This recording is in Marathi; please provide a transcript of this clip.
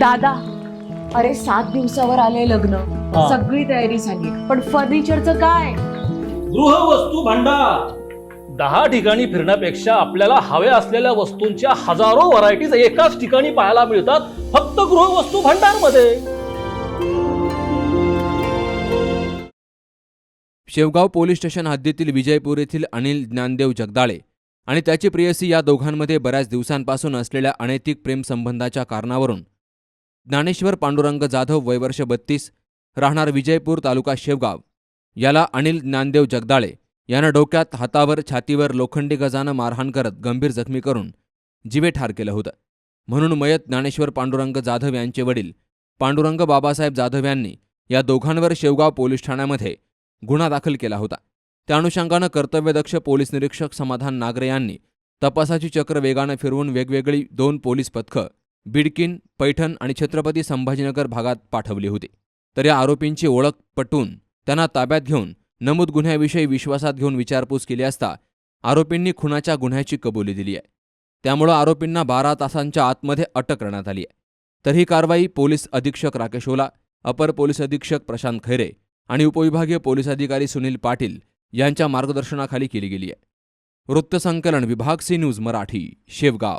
दादा अरे सात दिवसावर आले लग्न. हा. सगळी तयारी झाली. पण फर्निचरचं काय? गृहवस्तू भांडार. दहा ठिकाणी फिरण्यापेक्षा आपल्याला हव्या असलेल्या वस्तूंच्या हजारो व्हरायटीज एकाच ठिकाणी पाहायला मिळतात फक्त गृहवस्तू भांडारमध्ये शेवगाव पोलीस स्टेशन हद्दीतील विजयपूर येथील अनिल ज्ञानदेव जगदाळे आणि त्याची प्रेयसी या दोघांमध्ये बऱ्याच दिवसांपासून असलेल्या अनैतिक प्रेमसंबंधाच्या कारणावरून ज्ञानेश्वर पांडुरंग जाधव वयवर्ष बत्तीस राहणार विजयपूर तालुका शेवगाव. याला अनिल ज्ञानदेव जगदाळे यानं डोक्यात हातावर छातीवर लोखंडी गजानं मारहाण करत गंभीर जखमी करून जिवे ठार केलं होतं. म्हणून मयत ज्ञानेश्वर पांडुरंग जाधव यांचे वडील पांडुरंग बाबासाहेब जाधव यांनी या दोघांवर शेवगाव पोलीस ठाण्यामध्ये गुन्हा दाखल केला होता. त्या अनुषंगानं कर्तव्यदक्ष पोलीस निरीक्षक समाधान नागरे यांनी तपासाची चक्र वेगानं फिरवून वेगवेगळी दोन पोलीस पथकं बिडकिन पैठण आणि छत्रपती संभाजीनगर भागात पाठवली होती. तर या आरोपींची ओळख पटवून त्यांना ताब्यात घेऊन नमूद गुन्ह्याविषयी विश्वासात घेऊन विचारपूस केली असता आरोपींनी खुनाच्या गुन्ह्याची कबुली दिली आहे. त्यामुळं आरोपींना बारा तासांच्या आतमध्ये अटक करण्यात आली आहे. तर ही कारवाई पोलीस अधीक्षक राकेश ओला अपर पोलीस अधीक्षक प्रशांत खैरे आणि उपविभागीय पोलीस अधिकारी सुनील पाटील यांच्या मार्गदर्शनाखाली केली गेली आहे. वृत्तसंकलन विभाग सी न्यूज मराठी शेवगाव.